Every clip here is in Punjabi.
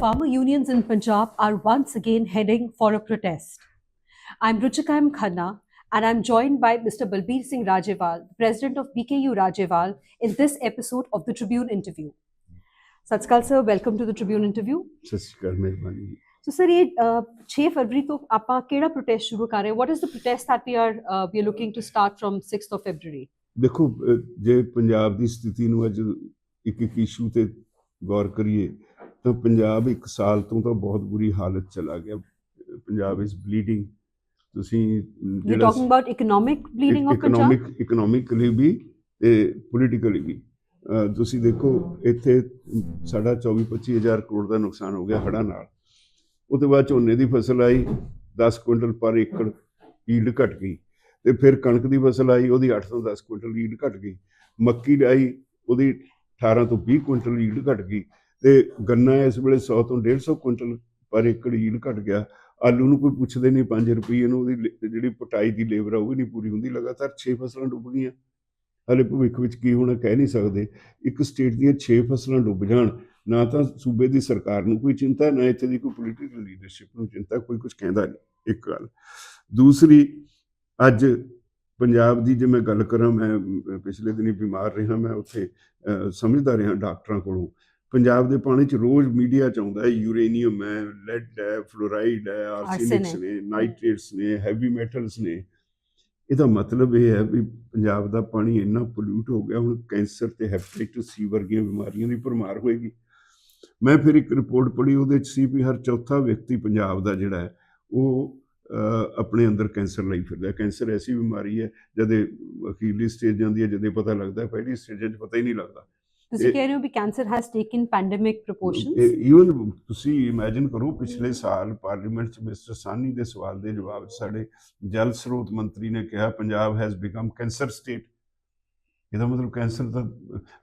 farmer unions in Punjab are once again heading for a protest. I'm Ruchika M. Khanna and I'm joined by Mr. Balbir Singh Rajewal, President of BKU Rajewal, in this episode of the Tribune interview. Satskal sir, welcome to the Tribune interview. ਸਤਿ ਸ਼੍ਰੀ ਅਕਾਲ ਮਿਹਰਬਾਨੀ ਜੀ। So sir, ਇਹ uh, 6 ਫਰਵਰੀ ਤੋਂ ਆਪਾਂ ਕਿਹੜਾ ਪ੍ਰੋਟੈਸਟ ਸ਼ੁਰੂ ਕਰ ਰਹੇ ਹਾਂ? What is the protest that we are uh, we are looking to start from 6th of February? ਦੇਖੋ ਅਹ, ਜੇ ਪੰਜਾਬ ਦੀ ਸਥਿਤੀ ਨੂੰ ਅੱਜ ਇੱਕ ਇੱਕ ਇਸ਼ੂ ਤੇ ਗੌਰ ਕਰੀਏ ਤਾਂ ਪੰਜਾਬ ਇੱਕ ਸਾਲ ਤੋਂ ਤਾਂ ਬਹੁਤ ਬੁਰੀ ਹਾਲਤ ਚਲਾ ਗਿਆ। ਪੰਜਾਬ ਇਸ ਬਲੀਡਿੰਗ ਤੁਸੀਂ We're talking about economic bleeding of Punjab. Economic economically ਵੀ ਤੇ ਪੋਲੀਟੀਕਲੀ ਵੀ। ਤੁਸੀਂ ਦੇਖੋ ਇੱਥੇ ਸਾਡਾ 24 25 ਹਜ਼ਾਰ ਕਰੋੜ ਦਾ ਨੁਕਸਾਨ ਹੋ ਗਿਆ ਹੜ੍ਹਾਂ ਨਾਲ। ਉਹਦੇ ਬਾਅਦ ਝੋਨੇ ਦੀ ਫਸਲ ਆਈ 10 ਕੁਇੰਟਲ ਪਰ ਏਕੜ ਈਲਡ ਘਟ ਗਈ। ਤੇ ਫਿਰ ਕਣਕ ਦੀ ਫਸਲ ਆਈ ਉਹਦੀ 8 ਤੋਂ 10 ਕੁਇੰਟਲ ਈਲਡ ਘਟ ਗਈ। ਮੱਕੀ ਆਈ ਉਹਦੀ 18 ਤੋਂ 20 ਕੁਇੰਟਲ ਈਲਡ ਘਟ ਗਈ। ਤੇ ਗੰਨਾ ਇਸ ਵੇਲੇ 100 ਤੋਂ 150 ਕੁਇੰਟਲ ਪਰ ਏਕੜ ਈਲ ਘਟ ਗਿਆ। ਆਲੂ ਨੂੰ ਕੋਈ ਪੁੱਛਦੇ ਨਹੀਂ 5 ਰੁਪਏ ਨੂੰ ਉਹਦੀ ਜਿਹੜੀ ਪਟਾਈ ਦੀ ਲੇਬਰ ਆ ਉਹ ਵੀ ਨਹੀਂ ਪੂਰੀ ਹੁੰਦੀ। ਲਗਾਤਾਰ 6 ਫਸਲਾਂ ਡੁੱਬ ਗਈਆਂ। ਹਲੇ ਭਵਿੱਖ ਵਿੱਚ ਕੀ ਹੋਣਾ ਕਹਿ ਨਹੀਂ ਸਕਦੇ। ਇੱਕ ਸਟੇਟ ਦੀਆਂ 6 ਫਸਲਾਂ ਡੁੱਬ ਜਾਣ ਨਾ ਤਾਂ ਸੂਬੇ ਦੀ ਸਰਕਾਰ ਨੂੰ ਕੋਈ ਚਿੰਤਾ ਨਾ ਇੱਥੇ ਦੀ ਕੋਈ ਪੋਲੀਟੀਕਲ ਲੀਡਰਸ਼ਿਪ ਨੂੰ ਚਿੰਤਾ ਕੋਈ ਕੁਝ ਕਹਿੰਦਾ ਨਹੀਂ ਇੱਕ ਗੱਲ। ਦੂਸਰੀ ਅੱਜ ਪੰਜਾਬ ਦੀ ਜੇ ਮੈਂ ਗੱਲ ਕਰਾਂ ਮੈਂ ਪਿਛਲੇ ਦਿਨੀ ਬਿਮਾਰ ਰਿਹਾ ਮੈਂ ਉੱਥੇ ਅਹ, ਸਮਝਦਾ ਰਿਹਾ ਡਾਕਟਰਾਂ ਕੋਲੋਂ ਪੰਜਾਬ ਦੇ ਪਾਣੀ 'ਚ ਰੋਜ਼ ਮੀਡੀਆ 'ਚ ਆਉਂਦਾ ਹੈ ਯੂਰੇਨੀਅਮ ਹੈ ਲੈਡ ਹੈ ਫਲੋਰਾਈਡ ਹੈ ਆਰਸੈਨਿਕਸ. ਨੇ ਨਾਈਟ੍ਰੇਟਸ ਨੇ ਹੈਵੀ ਮੈਟਲਸ ਨੇ ਇਹਦਾ ਮਤਲਬ ਇਹ ਹੈ ਵੀ ਪੰਜਾਬ ਦਾ ਪਾਣੀ ਇੰਨਾ ਪੋਲਿਊਟ ਹੋ ਗਿਆ ਹੁਣ ਕੈਂਸਰ ਤੇ ਹੈਪੇਟਾਈਟਸ ਸੀ ਵਰਗੀਆਂ ਬਿਮਾਰੀਆਂ ਦੀ ਭਰਮਾਰ ਹੋਏਗੀ ਮੈਂ ਫਿਰ ਇੱਕ ਰਿਪੋਰਟ ਪੜ੍ਹੀ ਉਹਦੇ ਚ ਸੀ ਵੀ ਹਰ ਚੌਥਾ ਵਿਅਕਤੀ ਪੰਜਾਬ ਦਾ ਜਿਹੜਾ ਹੈ ਉਹ ਆਪਣੇ ਅੰਦਰ ਕੈਂਸਰ ਲਈ ਫਿਰਦਾ। ਕੈਂਸਰ ਐਸੀ ਬਿਮਾਰੀ ਹੈ ਜਦੇ ਅਖੀਰਲੀ ਸਟੇਜ ਜਾਂਦੀ ਹੈ ਜਦੇ ਪਤਾ ਲੱਗਦਾ ਹੈ ਪਹਿਲੀ ਸਟੇਜਾਂ 'ਚ ਪਤਾ ਹੀ ਨਹੀਂ ਲੱਗਦਾ ਤੁਸੀਂ ਇਹ- ਕਹਿ ਰਹੇ ਹੋ ਵੀ cancer has taken pandemic proportions even ਤੁਸੀਂ ਇਮੇਜਿਨ ਕਰੋ ਪਿਛਲੇ ਸਾਲ ਪਾਰਲੀਮੈਂਟ 'ਚ ਮਿਸਟਰ ਸਾਨੀ ਦੇ ਸਵਾਲ ਦੇ ਜਵਾਬ 'ਚ ਸਾਡੇ ਜਲ ਸਰੋਤ ਮੰਤਰੀ ਨੇ ਕਿਹਾ Punjab has become cancer state ਇਹਦਾ ਮਤਲਬ ਕੈਂਸਰ ਤਾਂ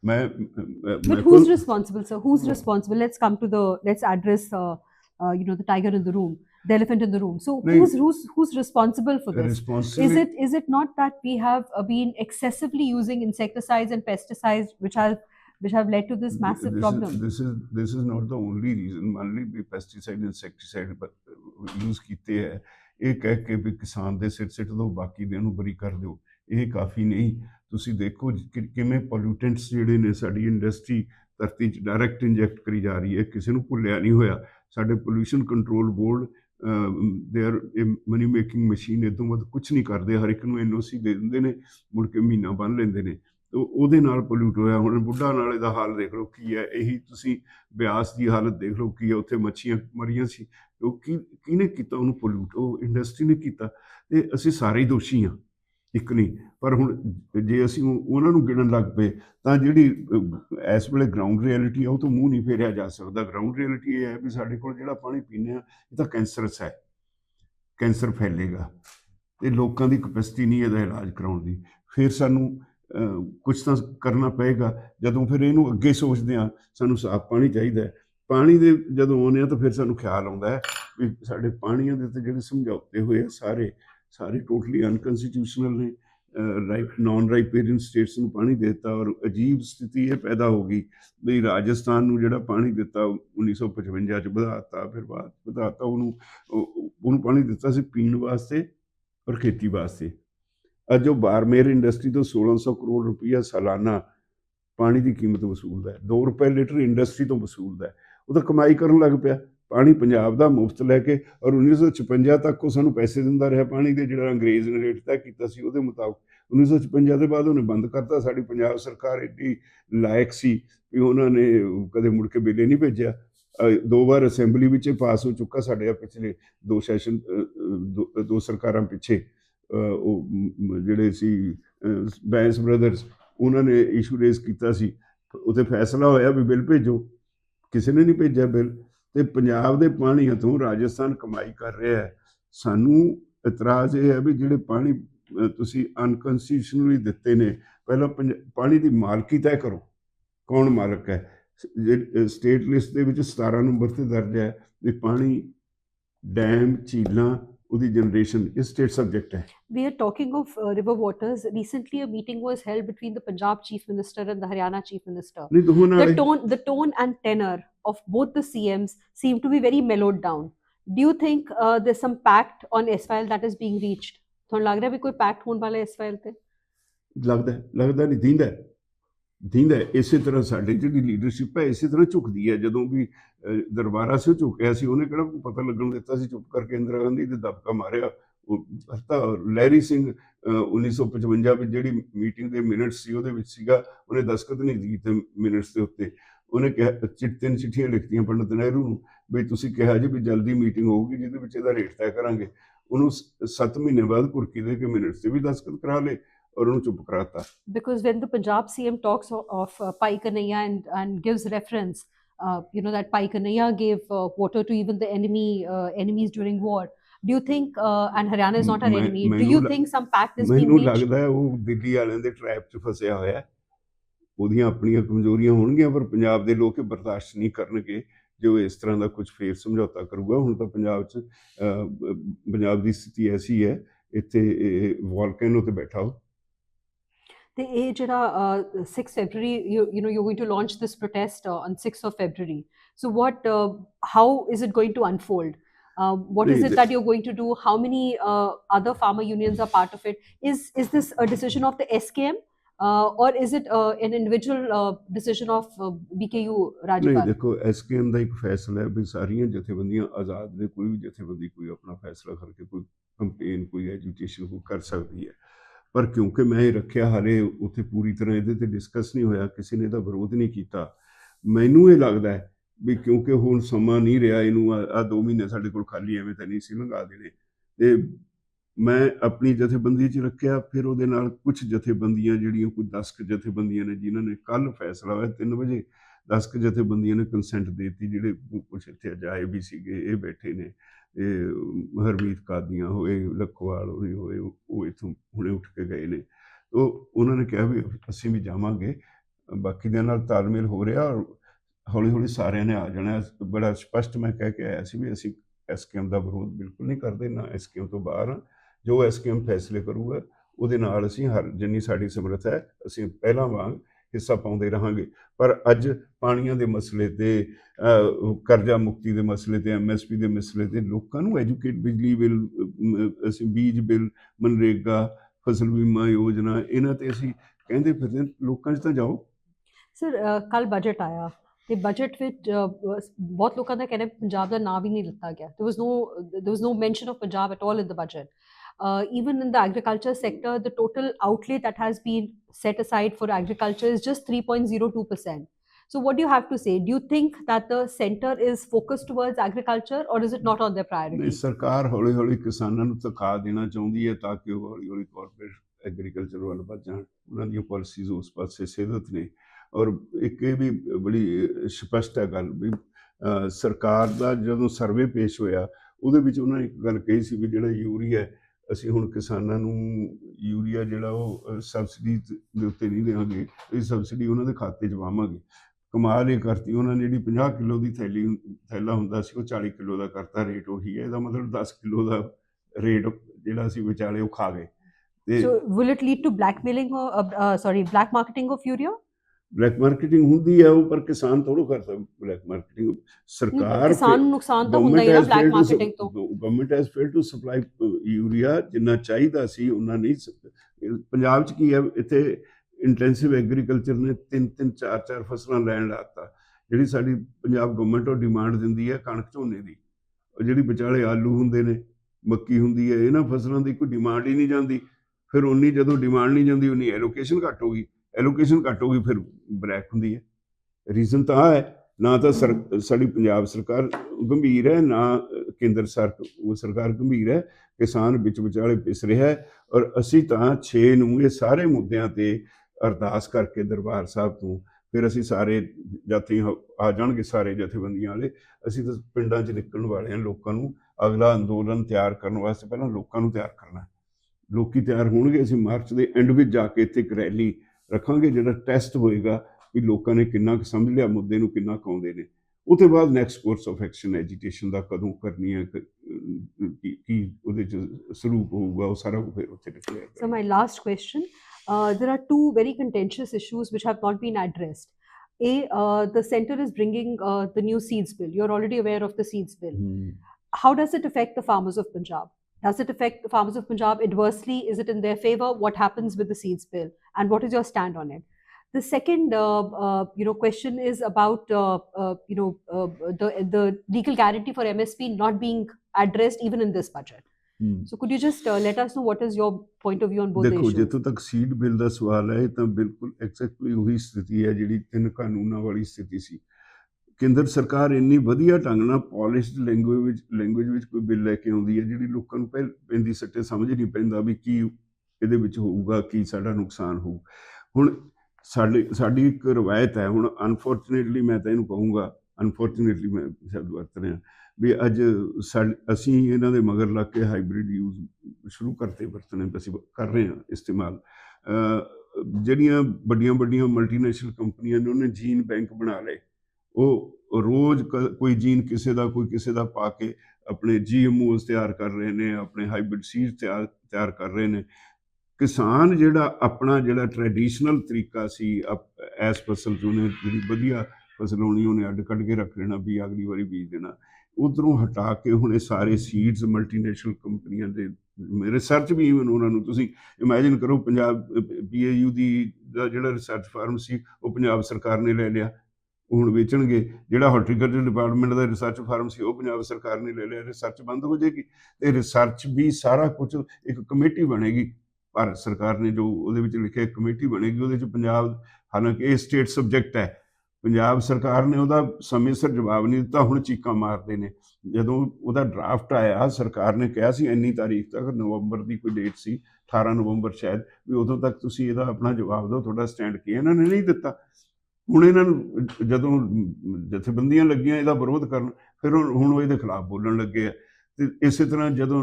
ਮੈਂ But ਮੈਂ who's responsible, sir? Who's responsible? Let's come to the let's address uh, uh, you know the tiger in the room, the elephant in the room. So Nahin. who's who's who's responsible for this? Is responsibility it is it not that we have uh, been excessively using insecticides and pesticides, which have which have led to this massive this problem? Is, this is this is not the only reason. ਮੰਨ ਲਈ ਵੀ ਪੈਸਟੀਸਾਈਡ ਇਨਸੈਕਟੀਸਾਈਡ ਯੂਜ਼ ਕੀਤੇ ਹੈ ਇਹ ਕਹਿ ਕੇ ਵੀ ਕਿਸਾਨ ਦੇ ਸਿਰ ਸਿੱਟ ਦੋ ਬਾਕੀ ਦੇ ਨੂੰ ਬਰੀ ਕਰ ਦਿਓ ਇਹ ਕਾਫੀ ਨਹੀਂ ਤੁਸੀਂ ਦੇਖੋ ਕਿਵੇਂ ਪੋਲਿਊਟੈਂਟਸ ਜਿਹੜੇ ਨੇ ਸਾਡੀ ਇੰਡਸਟਰੀ ਧਰਤੀ 'ਚ ਡਾਇਰੈਕਟ ਇੰਜੈਕਟ ਕਰੀ ਜਾ ਰਹੀ ਹੈ ਕਿਸੇ ਨੂੰ ਭੁੱਲਿਆ ਨਹੀਂ ਹੋਇਆ ਸਾਡੇ ਪੋਲਿਊਸ਼ਨ ਕੰਟਰੋਲ ਬੋਰਡ ਦੇ ਆਰ ਮਨੀ ਮੇਕਿੰਗ ਮਸ਼ੀਨ ਇਹ ਤੋਂ ਵੱਧ ਕੁਝ ਨਹੀਂ ਕਰਦੇ ਹਰ ਇੱਕ ਨੂੰ ਐਨਓਸੀ ਦੇ ਦਿੰਦੇ ਨੇ ਮੁੜ ਕੇ ਮਹੀਨਾ ਬੰਨ ਲੈਂਦੇ ਨੇ ਉਹਦੇ ਨਾਲ ਪੋਲਿਊਟ ਹੋਇਆ, ਹੁਣ ਬੁੱਢਾ ਨਾਲੇ ਦਾ ਹਾਲ ਦੇਖ ਲਓ ਕੀ ਹੈ, ਇਹੀ ਤੁਸੀਂ ਬਿਆਸ ਦੀ ਹਾਲਤ ਦੇਖ ਲਓ ਕੀ ਹੈ, ਉੱਥੇ ਮੱਛੀਆਂ ਮਰੀਆਂ ਸੀ, ਉਹ ਕੀ, ਕਿਹਨੇ ਕੀਤਾ ਉਹਨੂੰ ਪੋਲਿਊਟ ਉਹ ਇੰਡਸਟਰੀ ਨੇ ਕੀਤਾ, ਤੇ ਅਸੀਂ ਸਾਰੇ ਹੀ ਦੋਸ਼ੀ ਹਾਂ, ਇੱਕ ਨਹੀਂ, ਪਰ ਹੁਣ ਜੇ ਅਸੀਂ ਉਹਨਾਂ ਨੂੰ ਗਿਣਨ ਲੱਗ ਪਏ, ਤਾਂ ਜਿਹੜੀ ਇਸ ਵੇਲੇ ਗਰਾਊਂਡ ਰਿਐਲਿਟੀ ਆ, ਉਹ ਤੋਂ ਮੂੰਹ ਨਹੀਂ ਫੇਰਿਆ ਜਾ ਸਕਦਾ ਗਰਾਊਂਡ ਰਿਐਲਿਟੀ ਇਹ ਹੈ ਵੀ ਸਾਡੇ ਕੋਲ ਜਿਹੜਾ ਪਾਣੀ ਪੀਂਦੇ ਆ ਇਹ ਤਾਂ ਕੈਂਸਰਸ ਹੈ ਕੈਂਸਰ ਫੈਲੇਗਾ, ਤੇ ਲੋਕਾਂ ਦੀ ਕਪੈਸਿਟੀ ਨਹੀਂ ਇਹਦਾ ਇਲਾਜ ਕਰਾਉਣ ਦੀ, ਫਿਰ ਸਾਨੂੰ ਕੁਝ ਤਾਂ ਕਰਨਾ ਪਏਗਾ। ਜਦੋਂ ਫਿਰ ਇਹਨੂੰ ਅੱਗੇ ਸੋਚਦੇ ਆ ਸਾਨੂੰ ਸਾਫ਼ ਪਾਣੀ ਚਾਹੀਦਾ ਹੈ। ਪਾਣੀ ਦੇ ਜਦੋਂ ਆਉਂਦੇ ਆ ਤਾਂ ਫਿਰ ਸਾਨੂੰ ਖਿਆਲ ਆਉਂਦਾ ਹੈ ਵੀ ਸਾਡੇ ਪਾਣੀਆਂ ਦੇ ਤੇ ਜਿਹੜੇ ਸਮਝੌਤੇ ਹੋਏ ਆ ਸਾਰੇ ਸਾਰੇ ਟੋਟਲੀ ਅਨਕਨਸਟੀਟਿਊਸ਼ਨਲ ਨੇ। ਰਾਈਟ ਨਾਨ ਰਾਈਪੇਰੀਅਨ ਸਟੇਟਸ ਨੂੰ ਪਾਣੀ ਦੇ ਦਿੱਤਾ ਔਰ ਅਜੀਬ ਸਥਿਤੀ ਇਹ ਪੈਦਾ ਹੋ ਗਈ ਵੀ ਰਾਜਸਥਾਨ ਨੂੰ ਜਿਹੜਾ ਪਾਣੀ ਦਿੱਤਾ 1955 ਚ ਵਧਾਤਾ, ਫਿਰ ਬਾਅਦ ਵਧਾਤਾ ਉਹਨੂੰ, ਉਹ- ਉਹਨੂੰ ਪਾਣੀ ਦਿੱਤਾ ਸੀ ਪੀਣ ਵਾਸਤੇ ਔਰ ਖੇਤੀ ਵਾਸਤੇ। ਅੱਜ ਉਹ ਬਾਰਮੇਰ ਇੰਡਸਟਰੀ ਤੋਂ 1600 ਕਰੋੜ ਰੁਪਈਆ ਸਾਲਾਨਾ ਪਾਣੀ ਦੀ ਕੀਮਤ ਵਸੂਲਦਾ ਹੈ। 2 ਰੁਪਏ ਲੀਟਰ ਇੰਡਸਟਰੀ ਤੋਂ ਵਸੂਲਦਾ ਹੈ। ਉਹ ਤਾਂ ਕਮਾਈ ਕਰਨ ਲੱਗ ਪਿਆ। ਪਾਣੀ ਪੰਜਾਬ ਦਾ ਮੁਫਤ ਲੈ ਕੇ ਔਰ 1956 ਤੱਕ ਉਹ ਸਾਨੂੰ ਪੈਸੇ ਦਿੰਦਾ ਰਿਹਾ। ਪਾਣੀ ਦੇ ਜਿਹੜਾ ਅੰਗਰੇਜ਼ ਨੇ ਰੇਟ ਤੈਅ ਕੀਤਾ ਸੀ ਉਹਦੇ ਮੁਤਾਬਕ 1956 ਦੇ ਬਾਅਦ ਉਹਨੇ ਬੰਦ ਕਰਤਾ। ਸਾਡੀ ਪੰਜਾਬ ਸਰਕਾਰ ਏਡੀ ਲਾਇਕ ਸੀ ਵੀ ਉਹਨਾਂ ਨੇ ਕਦੇ ਮੁੜ ਕੇ ਬਿੱਲੇ ਨਹੀਂ ਭੇਜਿਆ। ਦੋ ਵਾਰ ਅਸੈਂਬਲੀ ਵਿੱਚ ਪਾਸ ਹੋ ਚੁੱਕਾ ਸਾਡੇ ਆ ਪਿਛਲੇ ਦੋ ਸੈਸ਼ਨ ਦੋ- ਦੋ ਸਰਕਾਰਾਂ ਪਿੱਛੇ। ਉਹ ਜਿਹੜੇ ਸੀ ਬੈਂਸ ਬ੍ਰਦਰਸ, ਉਹਨਾਂ ਨੇ ਇਸ਼ੂ ਰੇਜ਼ ਕੀਤਾ ਸੀ। ਉਤੇ ਫੈਸਲਾ ਹੋਇਆ ਵੀ ਬਿੱਲ ਭੇਜੋ। ਕਿਸੇ ਨੇ ਨਹੀਂ ਭੇਜਿਆ ਬਿੱਲ। ਤੇ ਪੰਜਾਬ ਦੇ ਪਾਣੀਆਂ ਤੋਂ ਰਾਜਸਥਾਨ ਕਮਾਈ ਕਰ ਰਿਹਾ ਹੈ। ਸਾਨੂੰ ਇਤਰਾਜ਼ ਇਹ ਹੈ ਵੀ ਜਿਹੜੇ ਪਾਣੀ ਤੁਸੀਂ ਅਨਕਨਸਟੀਟਿਊਸ਼ਨਲੀ ਦਿੱਤੇ ਨੇ, ਪਹਿਲਾਂ ਪੰਜ- ਪਾਣੀ ਦੀ ਮਾਲਕੀ ਤੈਅ ਕਰੋ। ਕੌਣ ਮਾਲਕ ਹੈ? ਸਟੇਟ ਲਿਸਟ ਦੇ ਵਿੱਚ 17 ਨੰਬਰ ਤੇ ਦਰਜ ਹੈ ਵੀ ਪਾਣੀ, ਡੈਮ, ਝੀਲਾਂ ਉਹਦੀ ਜਨਰੇਸ਼ਨ ਇਹ ਸਟੇਟ ਸਬਜੈਕਟ ਹੈ We are talking of uh, river waters. Recently, a meeting was held between the Punjab Chief Minister and the Haryana Chief Minister. ਨਹੀਂ ਦੋਹਾਂ ਨਾਲ The tone, the tone and tenor of both the CMs seem to be very mellowed down. Do you think uh, there's some pact on S file that is being reached? ਤੁਹਾਨੂੰ ਲੱਗ ਰਿਹਾ ਵੀ ਕੋਈ ਪੈਕਟ ਹੋਣ ਵਾਲਾ ਇਸ ਫਾਈਲ ਤੇ ਲੱਗਦਾ ਹੈ- ਲੱਗਦਾ ਨਹੀਂ ਦਿੰਦਾ ਦਿੰਦਾ ਇਸੇ ਤਰ੍ਹਾਂ ਸਾਡੀ ਜਿਹੜੀ ਲੀਡਰਸ਼ਿਪ ਹੈ ਇਸੇ ਤਰ੍ਹਾਂ ਝੁਕਦੀ ਹੈ। ਜਦੋਂ ਵੀ ਦਰਬਾਰਾ ਸੀ ਉਹ ਝੁਕਿਆ ਸੀ ਉਹਨੇ ਕਿਹੜਾ ਪਤਾ ਲੱਗਣ ਦਿੱਤਾ ਸੀ? ਚੁੱਪ ਕਰਕੇ ਇੰਦਰਾ ਗਾਂਧੀ ਦੇ ਦਬਕਾ ਮਾਰਿਆ। ਉਹ ਹਰਤਾ ਲਹਿਰੀ ਸਿੰਘ ਅਹ, 1955 ਵਿੱਚ ਜਿਹੜੀ ਮੀਟਿੰਗ ਦੇ ਮਿੰਟਸ ਸੀ ਉਹਦੇ ਵਿੱਚ ਸੀਗਾ। ਉਹਨੇ ਦਸਖਤ ਨਹੀਂ ਕੀਤੇ ਮਿੰਟਸ ਦੇ ਉੱਤੇ। ਉਹਨੇ ਕਿਹਾ ਚਿੱਠ ਤਿੰਨ ਚਿੱਠੀਆਂ ਲਿਖਤੀਆਂ ਪੰਡਤ ਨਹਿਰੂ ਨੂੰ ਵੀ ਤੁਸੀਂ ਕਿਹਾ ਜੀ ਵੀ ਜਲਦੀ ਮੀਟਿੰਗ ਹੋਊਗੀ ਜਿਹਦੇ ਵਿੱਚ ਇਹਦਾ ਰੇਟ ਤੈਅ ਕਰਾਂਗੇ। ਉਹਨੂੰ 7 ਮਹੀਨੇ ਬਾਅਦ ਕੁਰਕੀ ਦੇ ਕੇ ਮਿੰਟਸ ਤੇ ਵੀ ਦਸਖਤ ਕਰਾ ਲਏ। ਔਰ ਉਹਨੂੰ ਚੁੱਪ ਕਰਾਤਾ Punjab CM talks of, of uh, Pai Kanhaiya and, and gives reference, uh, you know, that Pai Kanhaiya gave uh, water to even the enemy uh, enemies during war. Do you think, uh, and Haryana is not our enemy, do ਮੈਨੂੰ you think some pact is being ਮੈਨੂੰ? ਲੱਗਦਾ ਉਹ ਦਿੱਲੀ ਵਾਲਿਆਂ ਦੇ ਟ੍ਰੈਪ 'ਚ ਫਸਿਆ ਹੋਇਆ ਹੈ ਉਹਦੀਆਂ ਆਪਣੀਆਂ ਕਮਜ਼ੋਰੀਆਂ ਹੋਣਗੀਆਂ ਪਰ ਪੰਜਾਬ ਦੇ ਲੋਕ ਇਹ ਬਰਦਾਸ਼ਤ ਨਹੀਂ ਕਰਨਗੇ ਜੋ ਇਸ ਤਰ੍ਹਾਂ ਦਾ ਕੁਝ ਫੇਰ ਸਮਝੌਤਾ ਕਰੂਗਾ ਹੁਣ ਤਾਂ ਪੰਜਾਬ 'ਚ ਪੰਜਾਬ ਦੀ ਸਥਿਤੀ ਐਸੀ ਹੈ ਇੱਥੇ ਵਾਲਕੈਨੋ ਤੇ ਬੈਠਾ ਹੋ ਤੇ ਇਹ ਜਿਹੜਾ uh, 6 February, you, you know, you're going to launch this protest uh, on 6th of February. So what, uh, how is it going to unfold? Uh, what is Nee, it the- that you're going to do? How many uh, other farmer unions are part of it? Is is this a decision of the SKM, uh, or is it uh, an individual uh, decision of uh, BKU ਨਹੀਂ Rajipal? ਦੇਖੋ ਐਸਕੇਐਮ ਦਾ ਇੱਕ ਫੈਸਲਾ ਹੈ ਵੀ ਸਾਰੀਆਂ ਜਥੇਬੰਦੀਆਂ ਆਜ਼ਾਦ ਨੇ ਕੋਈ ਵੀ ਜਥੇਬੰਦੀ ਕੋਈ ਆਪਣਾ ਫੈਸਲਾ ਕਰਕੇ ਕੋਈ ਕੰਪੇਨ ਕੋਈ ਐਜੂਕੇਸ਼ਨ ਕੋਈ ਕਰ ਸਕਦੀ ਹੈ ਪਰ ਕਿਉਂਕਿ ਮੈਂ ਇਹ ਰੱਖਿਆ ਹਾਲੇ ਉੱਥੇ ਪੂਰੀ ਤਰ੍ਹਾਂ ਇਹਦੇ ਤੇ ਡਿਸਕਸ ਨਹੀਂ ਹੋਇਆ, ਕਿਸੇ ਨੇ ਇਹਦਾ ਵਿਰੋਧ ਨਹੀਂ ਕੀਤਾ। ਮੈਨੂੰ ਇਹ ਲੱਗਦਾ ਹੈ ਵੀ ਕਿਉਂਕਿ ਹੁਣ ਸਮਾਂ ਨਹੀਂ ਰਿਹਾ ਇਹਨੂੰ, ਆ ਦੋ ਮਹੀਨੇ ਸਾਡੇ ਕੋਲ ਖਾਲੀ ਐਵੇਂ ਤਾਂ ਨਹੀਂ ਸੀ ਲੰਘਾ ਦੇਣੇ। ਤੇ ਮੈਂ ਆਪਣੀ ਜਥੇਬੰਦੀ 'ਚ ਰੱਖਿਆ, ਫਿਰ ਉਹਦੇ ਨਾਲ ਕੁਝ ਜਥੇਬੰਦੀਆਂ ਜਿਹੜੀਆਂ, ਕੋਈ 10 ਕੁ ਜਥੇਬੰਦੀਆਂ ਨੇ ਜਿਨ੍ਹਾਂ ਨੇ ਕੱਲ ਫੈਸਲਾ ਹੋਇਆ 3 ਵਜੇ 10 ਕੁ ਜਥੇਬੰਦੀਆਂ ਨੇ ਕੰਸੈਂਟ ਦਿੱਤੀ, ਜਿਹੜੇ ਕੁਝ ਇੱਥੇ ਅਜਾਏ ਵੀ ਸੀਗੇ, ਇਹ ਬੈਠੇ ਨੇ। ਇਹ ਹਰਮੀਤ ਕਾਦੀਆਂ ਹੋਏ, ਲਖਵਾਲ ਹੋਏ ਹੋਏ, ਉਹ ਇਥੋਂ ਹੁਣੇ ਉੱਠ ਕੇ ਗਏ ਨੇ। ਉਹ ਉਹਨਾਂ ਨੇ ਕਿਹਾ ਵੀ ਅਸੀਂ ਵੀ ਜਾਵਾਂਗੇ। ਬਾਕੀ ਦੇ ਨਾਲ ਤਾਲਮੇਲ ਹੋ ਰਿਹਾ ਔਰ ਹੌਲੀ ਹੌਲੀ ਸਾਰਿਆਂ ਨੇ ਆ ਜਾਣਾ। ਬੜਾ ਸਪਸ਼ਟ ਮੈਂ ਕਹਿ ਕੇ ਆਇਆ ਸੀ ਵੀ ਅਸੀਂ ਐਸਕੇਐਮ ਦਾ ਵਿਰੋਧ ਬਿਲਕੁਲ ਨਹੀਂ ਕਰਦੇ, ਨਾ ਐਸਕੇਐਮ ਤੋਂ ਬਾਹਰ ਹਾਂ। ਜੋ ਐਸਕੇਐਮ ਫੈਸਲੇ ਕਰੂਗਾ, ਉਹਦੇ ਨਾਲ ਅਸੀਂ ਹਰ, ਜਿੰਨੀ ਸਾਡੀ ਸਮਰੱਥ ਹੈ, ਅਸੀਂ ਪਹਿਲਾਂ ਵਾਂਗ ਹਿੱਸਾ ਪਾਉਂਦੇ ਰਹਾਂਗੇ। ਪਰ ਅੱਜ ਪਾਣੀਆਂ ਦੇ ਮਸਲੇ ਤੇ ਕਰਜ਼ਾ ਮੁਕਤੀ ਦੇ ਮਸਲੇ ਤੇ ਐਮਐਸਪੀ ਦੇ ਮਸਲੇ ਤੇ ਲੋਕਾਂ ਨੂੰ ਐਜੂਕੇਟ ਬਿਜਲੀ ਬਿੱਲ ਅਸੀਂ ਬੀਜ ਬਿੱਲ, ਮਨਰੇਗਾ, ਫਸਲ ਬੀਮਾ ਯੋਜਨਾ, ਇਹਨਾਂ ਤੇ ਅਸੀਂ ਕਹਿੰਦੇ ਫਿਰਦੇ ਲੋਕਾਂ 'ਚ ਤਾਂ ਜਾਓ। ਸਰ ਕੱਲ ਬਜਟ ਆਇਆ ਤੇ ਬਜਟ ਵਿੱਚ ਬਹੁਤ ਲੋਕਾਂ ਦਾ ਕਹਿਣਾ ਪੰਜਾਬ ਦਾ ਨਾਂ ਵੀ ਨਹੀਂ ਲਿੱਤਾ ਗਿਆ। There was no, there was no mention of punjab at all in the budget. even in the agriculture sector, the total outlay that has been set aside for agriculture is just 3.02% so what do you have to say? Do you think that the center is focused towards agriculture or is it not on their ਨਹੀਂ ਸਰਕਾਰ ਹੌਲੀ ਹੌਲੀ ਕਿਸਾਨਾਂ ਨੂੰ ਤਕਾ ਦੇਣਾ ਚਾਹੁੰਦੀ ਹੈ ਤਾਂ ਕਿ ਉਹ ਹੌਲੀ ਹੌਲੀ ਕਾਰਪੋਰੇਟ ਐਗਰੀਕਲਚਰ ਵੱਲ ਵੱਧ ਜਾਣ। ਉਹਨਾਂ ਦੀਆਂ ਪਾਲਿਸੀਜ਼ ਉਸ ਪਾਸੇ ਸਿਹਤ ਨੇ। ਔਰ ਇੱਕ ਇਹ ਵੀ ਬੜੀ ਸਪਸ਼ਟ ਹੈ ਗੱਲ ਵੀ ਸਰਕਾਰ ਦਾ ਜਦੋਂ ਸਰਵੇ ਪੇਸ਼ ਹੋਇਆ ਉਹਦੇ ਵਿੱਚ ਉਹਨਾਂ ਨੇ ਇੱਕ ਗੱਲ ਕਹੀ ਸੀ ਵੀ ਜਿਹੜਾ ਯੂਰੀਆ ਹੈ, ਅਸੀਂ ਹੁਣ ਕਿਸਾਨਾਂ ਨੂੰ ਯੂਰੀਆ ਜਿਹੜਾ ਉਹ ਸਬਸਿਡੀ ਦੇ ਉੱਤੇ ਨਹੀਂ ਦੇਵਾਂਗੇ ਇਹ ਸਬਸਿਡੀ ਉਹਨਾਂ ਦੇ ਖਾਤੇ 'ਚ ਪਾਵਾਂਗੇ। ਕਮਾਲ ਇਹ ਕਰਤੀ ਉਹਨਾਂ ਨੇ ਜਿਹੜੀ 50 ਕਿਲੋ ਦੀ ਥੈਲੀ ਥੈਲਾ ਹੁੰਦਾ ਸੀ ਉਹ 40 ਕਿਲੋ ਦਾ ਕਰਤਾ ਰੇਟ ਉਹੀ ਹੈ ਇਹਦਾ ਮਤਲਬ 10 ਕਿਲੋ ਦਾ ਰੇਟ ਜਿਹੜਾ ਸੀ ਵਿਚਾਲੇ ਉਹ ਖਾ ਗਏ। ਤੇ so will it lead to blackmailing or uh, uh, sorry black marketing of urea? Black marketing ਹੁੰਦੀ ਹੈ ਉਹ ਪਰ ਕਿਸਾਨ ਥੋੜੋ ਕਰਦਾ ਬਲੈਕ ਮਾਰਕੀਟਿੰਗ ਸਰਕਾਰ ਕਿਸਾਨ ਨੂੰ ਨੁਕਸਾਨ ਤਾਂ ਹੁੰਦਾ ਹੀ ਨਾ ਬਲੈਕ ਮਾਰਕੀਟਿੰਗ ਤੋਂ। Government has fail to supply urea ਜਿੰਨਾ ਚਾਹੀਦਾ ਸੀ ਉਹਨਾਂ ਨਹੀਂ ਪੰਜਾਬ ਚ ਕੀ ਹੈ ਇੱਥੇ ਇੰਟੈਂਸਿਵ ਐਗਰੀਕਲਚਰ ਨੇ ਤਿੰਨ ਤਿੰਨ ਚਾਰ ਚਾਰ ਫਸਲਾਂ ਲੈਣ ਲਾਤਾ। ਜਿਹੜੀ ਸਾਡੀ ਪੰਜਾਬ ਗਵਰਨਮੈਂਟ ਉਹ ਡਿਮਾਂਡ ਦਿੰਦੀ ਹੈ ਕਣਕ ਝੋਨੇ ਦੀ। ਉਹ ਜਿਹੜੀ ਵਿਚਾਲੇ ਆਲੂ ਹੁੰਦੇ ਨੇ ਮੱਕੀ ਹੁੰਦੀ ਹੈ ਇਹਨਾਂ ਫਸਲਾਂ ਦੀ ਕੋਈ ਡਿਮਾਂਡ ਹੀ ਨਹੀਂ ਜਾਂਦੀ। ਫਿਰ ਉਨੀ ਜਦੋਂ ਡਿਮਾਂਡ ਨਹੀਂ ਜਾਂਦੀ ਉਨੀ ਐਲੋਕੇਸ਼ਨ ਘੱਟ ਹੋ ਗਈ। ਐਲੋਕੇਸ਼ਨ ਘੱਟ ਹੋ ਗਈ ਫਿਰ ਬ੍ਰੈਕ ਹੁੰਦੀ ਹੈ ਰੀਜ਼ਨ ਤਾਂ ਆਹ ਹੈ, ਨਾ ਤਾਂ ਸਰ, ਸਾਡੀ ਪੰਜਾਬ ਸਰਕਾਰ ਗੰਭੀਰ ਹੈ, ਨਾ ਕੇਂਦਰ ਸਰਕਾਰ ਗੰਭੀਰ ਹੈ, ਕਿਸਾਨ ਵਿੱਚ ਵਿਚਾਲੇ ਪਿਸ ਰਿਹਾ ਹੈ ਔਰ ਅਸੀਂ ਤਾਂ 6 ਨੂੰ ਇਹ ਸਾਰੇ ਮੁੱਦਿਆਂ ਤੇ ਅਰਦਾਸ ਕਰਕੇ ਦਰਬਾਰ ਸਾਹਿਬ ਤੋਂ ਫਿਰ ਅਸੀਂ ਸਾਰੇ ਜਾਤੀ ਆ ਜਾਣਗੇ ਸਾਰੇ ਜਥੇਬੰਦੀਆਂ ਵਾਲੇ ਅਸੀਂ ਤਾਂ ਪਿੰਡਾਂ 'ਚ ਨਿਕਲਣ ਵਾਲੇ ਹਾਂ, ਲੋਕਾਂ ਨੂੰ ਅਗਲਾ ਅੰਦੋਲਨ ਤਿਆਰ ਕਰਨ ਵਾਸਤੇ ਪਹਿਲਾਂ ਲੋਕਾਂ ਨੂੰ ਤਿਆਰ ਕਰਨਾ ਹੈ। ਲੋਕੀ ਤਿਆਰ ਹੋਣਗੇ, ਅਸੀਂ ਮਾਰਚ ਦੇ ਐਂਡ ਵਿੱਚ ਜਾ ਕੇ ਇੱਥੇ ਇੱਕ ਰੈਲੀ ਰੱਖਾਂਗੇ ਜਿਹੜਾ ਟੈਸਟ ਹੋਏਗਾ ਵੀ ਲੋਕਾਂ ਨੇ ਕਿੰਨਾ ਕੁ ਸਮਝ ਲਿਆ ਮੁੱਦੇ ਨੂੰ ਕਿੰਨਾ ਕਾਉਂਦੇ ਨੇ ਉਹ ਤੋਂ ਬਾਅਦ next course of action agitation ਦਾ ਕਦੋਂ ਕਰਨੀ ਹੈ ਕ- ਉਹਦੇ ਚ ਸਰੂਪ ਹੋਊਗਾ ਉਹ ਸਾਰਾ ਫਿਰ ਉੱਥੇ ਨਿਕਲੇਗਾ So my last question: uh, There are two very contentious issues which have not been addressed. A, uh, the center is bringing uh, the new seeds bill. You're already aware of the seeds bill. How does it affect the farmers of Punjab? Does it affect the farmers of Punjab adversely? Is it in their favor? What happens with the seeds bill, and what is your stand on it? The second, uh, uh, you know, question is about uh, uh, you know uh, the the legal guarantee for MSP not being addressed even in this budget. So could you just uh, let us know what is your point of view on both the ਦੇਖੋ issues? ਜਿੱਥੋਂ ਤੱਕ ਸੀਡ ਬਿੱਲ ਦਾ ਸਵਾਲ ਹੈ ਇਹ ਤਾਂ ਬਿਲਕੁਲ ਐਗਜ਼ੈਕਟਲੀ ਉਹੀ ਸਥਿਤੀ ਹੈ ਜਿਹੜੀ ਤਿੰਨ ਕਾਨੂੰਨਾਂ ਵਾਲੀ ਸਥਿਤੀ ਸੀ ਕੇਂਦਰ ਸਰਕਾਰ ਇੰਨੀ ਵਧੀਆ ਢੰਗ ਨਾਲ ਪੋਲਿਸ਼ਡ ਲੈਂਗੁਏਜ ਵਿੱਚ ਲੈਂਗੁਏਜ ਵਿੱਚ ਕੋਈ ਬਿੱਲ ਲੈ ਕੇ ਆਉਂਦੀ ਹੈ, ਜਿਹੜੀ ਲੋਕਾਂ ਨੂੰ ਪਹਿਲ, ਪੈਂਦੀ ਸੱਟੇ ਸਮਝ ਨਹੀਂ ਪੈਂਦਾ ਵੀ ਕੀ ਇਹਦੇ ਵਿੱਚ ਹੋਊਗਾ, ਕੀ ਸਾਡਾ ਨੁਕਸਾਨ ਹੋਊ। ਹੁਣ ਸਾਡੇ, ਸਾਡੀ ਇੱਕ ਰਵਾਇਤ ਹੈ, ਹੁਣ ਅਨਫੋਰਚੂਨੇਟਲੀ ਮੈਂ ਤਾਂ ਇਹਨੂੰ ਕਹੂੰਗਾ ਅਨਫੋਰਚੂਨੇਟਲੀ ਮੈਂ ਸ਼ਬਦ ਵਰਤ ਰਿਹਾ, ਵੀ ਅੱਜ ਸਾਡ- ਅਸੀਂ ਇਹਨਾਂ ਦੇ ਮਗਰ ਲੱਗ ਕੇ ਹਾਈਬ੍ਰਿਡ ਯੂਜ਼ ਸ਼ੁਰੂ ਕਰਤੇ, ਵਰਤਣੇ ਅਸੀਂ ਕਰ ਰਹੇ ਹਾਂ ਇਸਤੇਮਾਲ। ਜਿਹੜੀਆਂ ਵੱਡੀਆਂ ਵੱਡੀਆਂ ਮਲਟੀਨੈਸ਼ਨਲ ਕੰਪਨੀਆਂ ਨੇ, ਉਹਨੇ ਜੀਨ ਬੈਂਕ ਬਣਾ ਲਏ। ਉਹ ਰੋਜ਼ ਕੋਈ ਜੀਨ ਕਿਸੇ ਦਾ ਕੋਈ ਕਿਸੇ ਦਾ ਪਾ ਕੇ ਆਪਣੇ ਜੀਐਮਓਸ ਤਿਆਰ ਕਰ ਰਹੇ ਨੇ ਆਪਣੇ ਹਾਈਬ੍ਰਿਡ ਸੀਡ ਤਿਆਰ ਤਿਆਰ ਕਰ ਰਹੇ ਨੇ ਕਿਸਾਨ ਜਿਹੜਾ ਆਪਣਾ ਜਿਹੜਾ ਟ੍ਰੈਡੀਸ਼ਨਲ ਤਰੀਕਾ ਸੀ ਅਪ- ਐਸ ਫਸਲ ਤੋਂ ਜਿਹੜੀ ਵਧੀਆ ਫਸਲ ਹੋਣੀ ਉਹਨੇ ਅੱਡ ਕੱਢ ਕੇ ਰੱਖ ਲੈਣਾ ਵੀ ਅਗਲੀ ਵਾਰੀ ਬੀਜ ਦੇਣਾ ਉਧਰੋਂ ਹਟਾ ਕੇ ਹੁਣ ਇਹ ਸਾਰੇ ਸੀਡਸ ਮਲਟੀਨੈਸ਼ਨਲ ਕੰਪਨੀਆਂ ਦੇ ਰਿਸਰਚ ਵੀ even ਉਹਨਾਂ ਨੂੰ ਤੁਸੀਂ ਇਮੇਜਿਨ ਕਰੋ ਪੰਜਾਬ ਬੀਏਯੂ ਦੀ ਦਾ ਜਿਹੜਾ ਰਿਸਰਚ ਫਾਰਮ ਸੀ ਉਹ ਪੰਜਾਬ ਸਰਕਾਰ ਨੇ ਲੈ ਲਿਆ ਉਹ ਹੁਣ ਵੇਚਣਗੇ। ਜਿਹੜਾ ਹਾਰਟੀਕਲਚਰ ਡਿਪਾਰਟਮੈਂਟ ਦਾ ਰਿਸਰਚ ਫਾਰਮ ਸੀ, ਉਹ ਪੰਜਾਬ ਸਰਕਾਰ ਨੇ ਲੈ ਲਿਆ। ਰਿਸਰਚ ਬੰਦ ਹੋ ਜਾਏਗੀ ਤੇ ਰਿਸਰਚ ਵੀ ਸਾਰਾ ਕੁਝ ਇੱਕ ਕਮੇਟੀ ਬਣੇਗੀ। ਭਾਰਤ ਸਰਕਾਰ ਨੇ ਜੋ ਉਹਦੇ ਵਿੱਚ ਲਿਖਿਆ ਕਮੇਟੀ ਬਣੇਗੀ। ਉਹਦੇ ਵਿੱਚ ਪੰਜਾਬ, ਹਾਲਾਂਕਿ ਇਹ ਸਟੇਟ ਸਬਜੈਕਟ ਹੈ। ਪੰਜਾਬ ਸਰਕਾਰ ਨੇ ਉਹਦਾ ਸਮੇਂ ਸਿਰ ਜਵਾਬ ਨਹੀਂ ਦਿੱਤਾ, ਹੁਣ ਚੀਕਾਂ ਮਾਰਦੇ ਨੇ। ਜਦੋਂ ਉਹਦਾ ਡਰਾਫਟ ਆਇਆ, ਸਰਕਾਰ ਨੇ ਕਿਹਾ ਸੀ ਇੰਨੀ ਤਾਰੀਖ ਤੱਕ ਨਵੰਬਰ ਦੀ ਕੋਈ ਡੇਟ ਸੀ 18 ਨਵੰਬਰ ਸ਼ਾਇਦ, ਵੀ ਉਦੋਂ ਤੱਕ ਤੁਸੀਂ ਇਹਦਾ ਆਪਣਾ ਜਵਾਬ ਦਿਓ। ਤੁਹਾਡਾ ਸਟੈਂਡ ਕੀ ਇਹਨਾਂ ਨੇ ਨਹੀਂ ਦਿੱਤਾ। ਹੁਣ ਇਹਨਾਂ ਨੂੰ, ਜਦੋਂ ਜਥੇਬੰਦੀਆਂ ਲੱਗੀਆਂ ਇਹਦਾ ਵਿਰੋਧ ਕਰਨ, ਫਿਰ ਹੁਣ ਹੁਣ ਉਹ ਇਹਦੇ ਖਿਲਾਫ ਬੋਲਣ ਲੱਗੇ ਆ। ਤੇ ਇਸੇ ਤਰ੍ਹਾਂ ਜਦੋਂ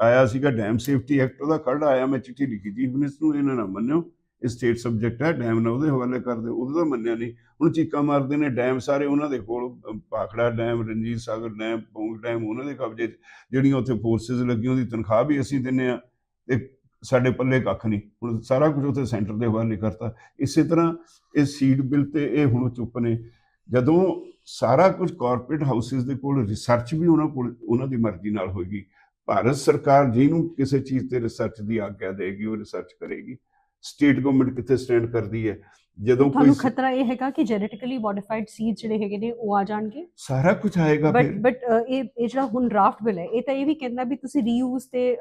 ਆਇਆ ਸੀਗਾ ਡੈਮ ਸੇਫਟੀ ਐਕਟ ਉਹਦਾ ਖਰੜਾ ਆਇਆ, ਮੈਂ ਚਿੱਠੀ ਲਿਖੀ ਚੀਫ ਮਿਨਿਸਟਰ ਨੂੰ ਇਹਨਾਂ ਨਾ ਮੰਨਿਓ, ਇਹ ਸਟੇਟ ਸਬਜੈਕਟ ਹੈ ਡੈਮ ਨਾਲ ਉਹਦੇ ਹਵਾਲੇ ਕਰ ਦਿਓ ਉਦੋਂ ਮੰਨਿਆ ਨਹੀਂ। ਹੁਣ ਚੀਕਾਂ ਮਾਰਦੇ ਨੇ ਡੈਮ ਸਾਰੇ ਉਹਨਾਂ ਦੇ ਕੋਲ ਅਹ Bhakra dam Ranjit Sagar dam Pong dam ਉਹਨਾਂ ਦੇ ਕਬਜ਼ੇ 'ਚ, ਜਿਹੜੀਆਂ ਉੱਥੇ ਫੋਰਸਿਸ ਲੱਗੀਆਂ, ਉਹਦੀ ਤਨਖਾਹ ਵੀ ਅਸੀਂ ਦਿੰਨੇ ਆ। ਤੇ ਸਾਡੇ ਪੱਲੇ ਕੱਖ ਨਹੀਂ। ਹੁਣ ਸਾਰਾ ਕੁਝ ਉੱਥੇ ਸੈਂਟਰ ਦੇ ਹਵਾਲੇ ਕਰਤਾ ਇਸੇ ਤਰ੍ਹਾਂ ਇਹ ਸੀਡ ਬਿੱਲ ਤੇ ਇਹ ਹੁਣ ਚੁੱਪ ਨੇ। ਜਦੋਂ ਸਾਰਾ ਕੁਝ ਕਾਰਪੋਰੇਟ ਹਾਊਸਿਸ ਦੇ ਕੋਲ ਰਿਸਰਚ ਵੀ ਉਹਨਾਂ ਕੋਲ, ਉਹਨਾਂ ਦੀ ਮਰਜ਼ੀ ਨਾਲ ਹੋਏਗੀ। ਭਾਰਤ ਸਰਕਾਰ ਜਿਹਨੂੰ ਕਿਸੇ ਚੀਜ਼ ਤੇ ਰਿਸਰਚ ਦੀ ਆਗਿਆ ਦੇਗੀ ਉਹ ਰਿਸਰਚ ਕਰੇਗੀ। ਸਟੇਟ ਗਵਰਨਮੈਂਟ ਕਿੱਥੇ ਸਟੈਂਡ ਕਰਦੀ ਹੈ? ਜਦੋਂ ਕੋਈ ਤੁਹਾਨੂੰ ਖਤਰਾ ਇਹ ਹੈਗਾ ਕਿ ਜੈਨੇਟਿਕਲੀ ਮੋਡੀਫਾਈਡ ਸੀਡ ਜਿਹੜੇ ਹੈਗੇ ਨੇ ਉਹ ਆ ਜਾਣਗੇ। ਸਾਰਾ ਕੁਝ ਆਏਗਾ ਬਟ ਫਿਰ। ਬਟ ਇਹ ਇਹ ਜਿਹੜਾ ਹੁਣ ਡਰਾਫਟ ਬਿਲ ਹੈ ਇਹ ਤਾਂ ਇਹ ਵੀ ਕਹਿੰਦਾ ਵੀ ਤੁਸੀਂ ਰੀਯੂਜ਼ ਤੇ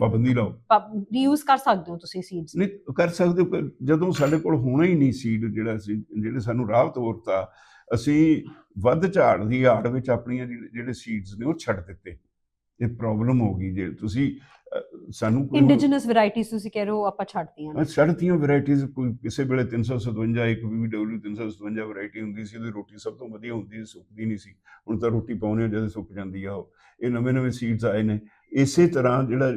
ਪਾਬੰਦੀ ਲਾਓ। ਰੀਯੂਜ਼ ਕਰ ਸਕਦੇ ਹੋ ਤੁਸੀਂ ਸੀਡਸ ਨਹੀਂ ਕਰ ਸਕਦੇ ਹੋ, ਜਦੋਂ ਸਾਡੇ ਕੋਲ ਹੋਣਾ ਹੀ ਨਹੀਂ ਸੀਡ ਜਿਹੜਾ ਸੀ ਜਿਹੜੇ ਸਾਨੂੰ ਰਾਹ ਤੋਰਤਾ ਅਸੀਂ ਵੱਧ ਝਾੜ ਦੀ ਆੜ ਵਿੱਚ ਆਪਣੀਆਂ ਜਿਹੜੇ- ਸੀਡਸ ਨੇ ਉਹ ਛੱਡ ਦਿੱਤੇ। ਇਹ ਪ੍ਰੋਬਲਮ ਹੋ ਗਈ ਜੇ ਤੁਸੀਂ ਸਾਨੂੰ ਇੰਡੀਜੀਨਸ ਵੈਰਾਈਟੀਜ਼ ਤੁਸੀਂ ਕਹਿ ਰਹੇ ਹੋ ਆਪਾਂ ਛੱਡਤੀਆਂ ਨੇ। ਛੱਡਤੀਆਂ ਵੈਰਾਈਟੀਆਂ ਕੋਈ ਕਿਸੇ ਵੇਲੇ 357 ਇੱਕ ਵੀਡਬਲਯੂ 357 ਵੈਰਾਈਟੀ ਹੁੰਦੀ ਸੀ ਉਹਦੀ ਰੋਟੀ ਸਭ ਤੋਂ ਵਧੀਆ ਹੁੰਦੀ ਸੀ ਸੁੱਕਦੀ ਨਹੀਂ ਸੀ। ਹੁਣ ਤਾਂ ਰੋਟੀ ਪਾਉਣੇ ਜਦੋਂ ਸੁੱਕ ਜਾਂਦੀ ਆ ਉਹ। ਇਹ ਨਵੇਂ ਨਵੇਂ ਸੀਡਸ ਆਏ ਨੇ। ਇਸੇ ਤਰ੍ਹਾਂ ਜਿਹੜਾ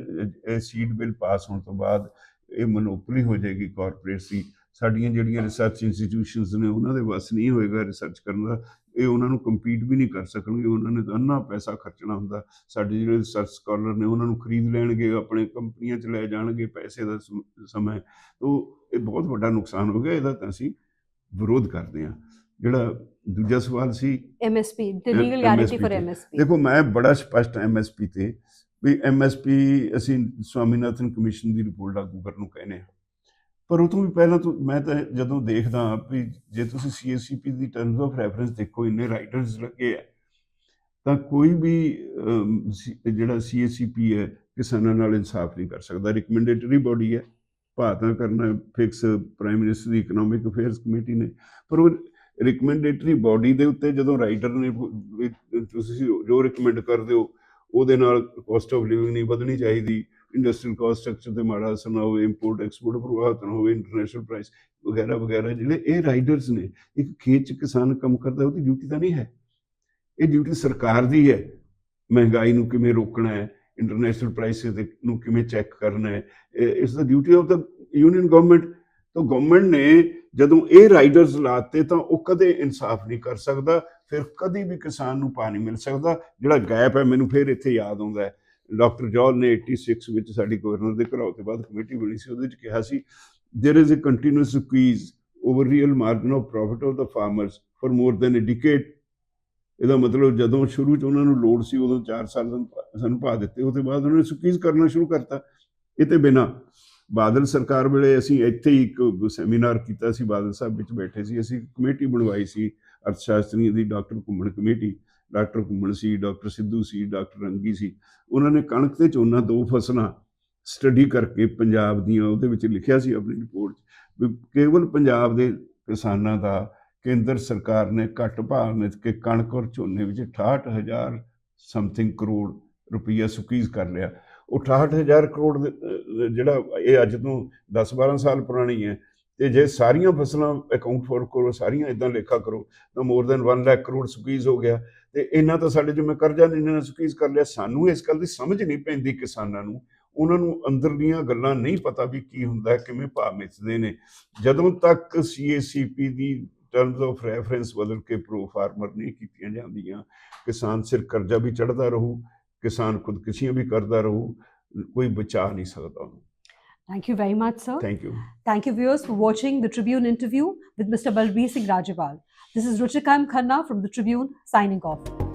ਸੀਡ ਬਿੱਲ ਪਾਸ ਹੋਣ ਤੋਂ ਬਾਅਦ ਇਹ ਮਨੋਪਲੀ ਹੋ ਜਾਏਗੀ ਕਾਰਪੋਰੇਟ ਦੀ ਸਾਡੀਆਂ ਜਿਹੜੀਆਂ ਰਿਸਰਚ ਇੰਸਟੀਟਿਊਸ਼ਨਸ ਨੇ ਉਹਨਾਂ ਦੇ ਵੱਸ ਨਹੀਂ ਹੋਏਗਾ ਰਿਸਰਚ ਕਰਨ ਦਾ। ਇਹ ਉਹਨਾਂ ਨੂੰ ਕੰਪੀਟ ਵੀ ਨਹੀਂ ਕਰ ਸਕਣਗੇ ਉਹਨਾਂ ਨੇ ਤਾਂ ਅੰਨਾ ਪੈਸਾ ਖਰਚਣਾ ਹੁੰਦਾ। ਸਾਡੇ ਜਿਹੜੇ ਰਿਸਰਚ ਸਕਾਲਰ ਨੇ ਉਹਨਾਂ ਨੂੰ ਖਰੀਦ ਲੈਣਗੇ ਆਪਣੇ ਕੰਪਨੀਆਂ 'ਚ ਲੈ ਜਾਣਗੇ ਪੈਸੇ ਦਾ ਸਮ- ਤੋ ਇਹ ਬਹੁਤ ਵੱਡਾ ਨੁਕਸਾਨ ਹੋ ਗਿਆ ਇਹਦਾ ਤਾਂ ਅਸੀਂ ਵਿਰੋਧ ਕਰਦੇ ਹਾਂ। ਜਿਹੜਾ ਦੂਜਾ ਸਵਾਲ ਸੀ MSP M- legal guarantee for. MSP ਦੇਖੋ ਮੈਂ ਬੜਾ ਸਪਸ਼ਟ ਐਮਐਸਪੀ ਤੇ ਵੀ ਐਮਐਸਪੀ ਅਸੀਂ ਸਵਾਮੀਨਾਥਨ ਕਮਿਸ਼ਨ ਦੀ ਰਿਪੋਰਟ ਲਾਗੂ ਕਰਨ ਨੂੰ ਕਹਿੰਦੇ ਹਾਂ। ਪਰ ਉਹ ਤੋਂ ਵੀ ਪਹਿਲਾਂ ਤੋਂ ਮੈਂ ਤਾਂ ਜਦੋਂ ਦੇਖਦਾ ਵੀ ਜੇ ਤੁਸੀਂ ਸੀਐਸਸੀਪੀ ਦੀ ਟਰਮਸ ਆਫ ਰੈਫਰੈਂਸ ਦੇਖੋ ਇੰਨੇ ਰਾਈਟਰਸ ਲੱਗੇ ਆ ਤਾਂ ਕੋਈ ਵੀ ਅਮ, ਸੀ- ਜਿਹੜਾ ਸੀਐਸਸੀਪੀ ਹੈ ਕਿਸਾਨਾਂ ਨਾਲ ਇਨਸਾਫ ਨਹੀਂ ਕਰ ਸਕਦਾ। ਰਿਕਮੈਂਡੇਟਰੀ ਬਾਡੀ ਹੈ ਭਾਰਤਾਂ ਕਰਨਾ ਫਿਕਸ ਪ੍ਰਾਈਮ ਮਿਨਿਸਟਰ ਦੀ ਇਕਨੋਮਿਕ ਅਫੇਅਰਸ ਕਮੇਟੀ ਨੇ। ਪਰ ਉਹ ਰਿਕਮੈਂਡੇਟਰੀ ਬਾਡੀ ਦੇ ਉੱਤੇ ਜਦੋਂ ਰਾਈਟਰ ਨੇ ਤੁਸੀਂ ਜੋ ਰਿਕਮੈਂਡ ਕਰਦੇ ਹੋ ਉਹਦੇ ਨਾਲ ਕੋਸਟ ਆਫ ਲਿਵਿੰਗ ਨਹੀਂ ਵਧਣੀ ਚਾਹੀਦੀ। ਇੰਡਸਟਰੀਅਲ ਕਾਸਟ ਸਟਰਕਚਰ ਤੇ ਮਾੜਾ ਅਸਰ ਨਾ ਹੋਵੇ ਇੰਪੋਰਟ ਐਕਸਪੋਰਟ ਪ੍ਰਭਾਵਿਤ ਨਾ ਹੋਵੇ ਇੰਟਰਨੈਸ਼ਨਲ ਪ੍ਰਾਈਸ ਵਗੈਰਾ ਵਗੈਰਾ, ਜਿਹੜੇ ਇਹ ਰਾਈਡਰਸ ਨੇ, ਇੱਕ ਖੇਤ ਚ ਕਿਸਾਨ ਕੰਮ ਕਰਦਾ, ਉਹਦੀ ਡਿਊਟੀ ਤਾਂ ਨਹੀਂ ਹੈ। ਇਹ ਡਿਊਟੀ ਸਰਕਾਰ ਦੀ ਹੈ। ਮਹਿੰਗਾਈ ਨੂੰ ਕਿਵੇਂ ਰੋਕਣਾ ਹੈ ਇੰਟਰਨੈਸ਼ਨਲ ਪ੍ਰਾਈਸਿਸ ਨੂੰ ਕਿਵੇਂ ਚੈੱਕ ਕਰਨਾ ਹੈ ਇਸ ਦਾ duty of the union government ਤਾਂ ਗਵਰਨਮੈਂਟ ਨੇ ਜਦੋਂ ਇਹ ਰਾਈਡਰਸ ਲਾਤੇ ਤਾਂ ਉਹ ਕਦੇ ਇਨਸਾਫ ਨਹੀਂ ਕਰ ਸਕਦਾ, ਫਿਰ ਕਦੀ ਵੀ ਕਿਸਾਨ ਨੂੰ ਪਾ ਨਹੀਂ ਮਿਲ ਸਕਦਾ, ਜਿਹੜਾ ਗੈਪ ਹੈ, ਮੈਨੂੰ ਫਿਰ ਇੱਥੇ ਯਾਦ ਆਉਂਦਾ ਹੈ। ਡਾਕਟਰ ਜੌਲ ਨੇ 86 ਵਿੱਚ ਸਾਡੀ ਗਵਰਨਰ ਦੇ ਘਰਾਓ ਤੋਂ ਬਾਅਦ ਕਮੇਟੀ ਬਣੀ ਸੀ, ਉਹਦੇ ਵਿੱਚ ਕਿਹਾ ਸੀ, there is a continuous squeeze over real margin of profit of the farmers for more than a decade. ਇਹਦਾ ਮਤਲਬ ਜਦੋਂ ਸ਼ੁਰੂ ਚ ਉਹਨਾਂ ਨੂੰ ਲੋਡ ਸੀ, ਉਦੋਂ 4 ਸਾਲ ਸਾਨੂੰ ਪਾ ਦਿੱਤੇ, ਉਹਦੇ ਬਾਅਦ ਉਹਨਾਂ ਨੇ ਸੁਕੀਜ਼ ਕਰਨਾ ਸ਼ੁਰੂ ਕਰਤਾ। ਇਤੇ ਬਿਨਾ ਬਾਦਲ ਸਰਕਾਰ ਵੇਲੇ ਅਸੀਂ ਇੱਥੇ ਹੀ ਇੱਕ ਸੈਮੀਨਾਰ ਕੀਤਾ ਸੀ, ਬਾਦਲ ਸਾਹਿਬ ਵਿੱਚ ਬੈਠੇ ਸੀ, ਅਸੀਂ ਕਮੇਟੀ ਬਣਵਾਈ ਸੀ ਅਰਥਸ਼ਾਸਤਰੀ ਦੀ, doctor Ghuman committee. Doctor Ghuman ਸੀ, ਡਾਕਟਰ ਸਿੱਧੂ ਸੀ, ਡਾਕਟਰ ਰੰਗੀ ਸੀ। ਉਹਨਾਂ ਨੇ ਕਣਕ ਤੇ ਝੋਨਾ ਦੋ ਫਸਲਾਂ ਸਟੱਡੀ ਕਰਕੇ ਪੰਜਾਬ ਦੀਆਂ ਉਹਦੇ ਵਿੱਚ ਲਿਖਿਆ ਸੀ ਆਪਣੀ ਰਿਪੋਰਟ 'ਚ ਵੀ ਕੇਵਲ ਪੰਜਾਬ ਦੇ ਕਿਸਾਨਾਂ ਦਾ ਕੇਂਦਰ ਸਰਕਾਰ ਨੇ ਘੱਟ ਭਾਅ ਨੇ ਕਿ ਕਣਕ ਔਰ ਝੋਨੇ ਵਿੱਚ 68000 ਸਮਥਿੰਗ ਕਰੋੜ ਰੁਪਈਆ ਸੁਕੀਜ਼ ਕਰ ਲਿਆ। ਉਹ 68000 ਕਰੋੜ ਜਿਹੜਾ ਇਹ ਅੱਜ ਤੋਂ 10-12 ਸਾਲ ਪੁਰਾਣੀ ਹੈ, ਤੇ ਜੇ ਸਾਰੀਆਂ ਫਸਲਾਂ ਅਕਾਊਂਟ ਫੋਰ ਕਰੋ, ਸਾਰੀਆਂ ਇਦਾਂ ਲੇਖਾ ਕਰੋ, ਤਾਂ ਮੋਰ ਦੈਨ 1 ਲੱਖ ਕਰੋੜ ਸੁਕੀਜ਼ ਹੋ ਗਿਆ। ਤੇ ਇਹਨਾਂ ਤਾਂ ਸਾਡੇ ਜਿਵੇਂ ਕਰਜ਼ਾ ਨਹੀਂ ਇਹਨਾਂ ਨੇ ਸੁਕੀਜ਼ ਕਰ ਲਿਆ, ਸਾਨੂੰ ਇਸ ਗੱਲ ਦੀ ਸਮਝ ਨਹੀਂ ਪੈਂਦੀ ਕਿਸਾਨਾਂ ਨੂੰ। ਉਹਨਾਂ ਨੂੰ ਅੰਦਰਲੀਆਂ ਗੱਲਾਂ ਨਹੀਂ ਪਤਾ ਵੀ ਕੀ ਹੁੰਦਾ, ਕਿਵੇਂ ਭਾਅ ਮਿੱਥਦੇ ਨੇ। ਜਦੋਂ ਤੱਕ ਸੀਏਸੀਪੀ ਦੀ ਟਰਮਸ ਆਫ ਰੈਫਰੈਂਸ ਬਦਲ ਕੇ ਪ੍ਰੋ ਫਾਰਮਰ ਨਹੀਂ ਕੀਤੀਆਂ ਜਾਂਦੀਆਂ, ਕਿਸਾਨ ਸਿਰ ਕਰਜ਼ਾ ਵੀ ਚੜਦਾ ਰਹੂ, ਕਿਸਾਨ ਖੁਦਕੁਸ਼ੀਆਂ ਵੀ ਕਰਦਾ ਰਹੂ, ਕੋਈ ਬਚਾ ਨਹੀਂ ਸਕਦਾ ਉਹਨੂੰ। Thank you very much, sir. Thank you. Thank you, viewers, for watching the Tribune interview with Mr. Balbir Singh Rajewal. This is Ruchika M. Khanna from the Tribune signing off.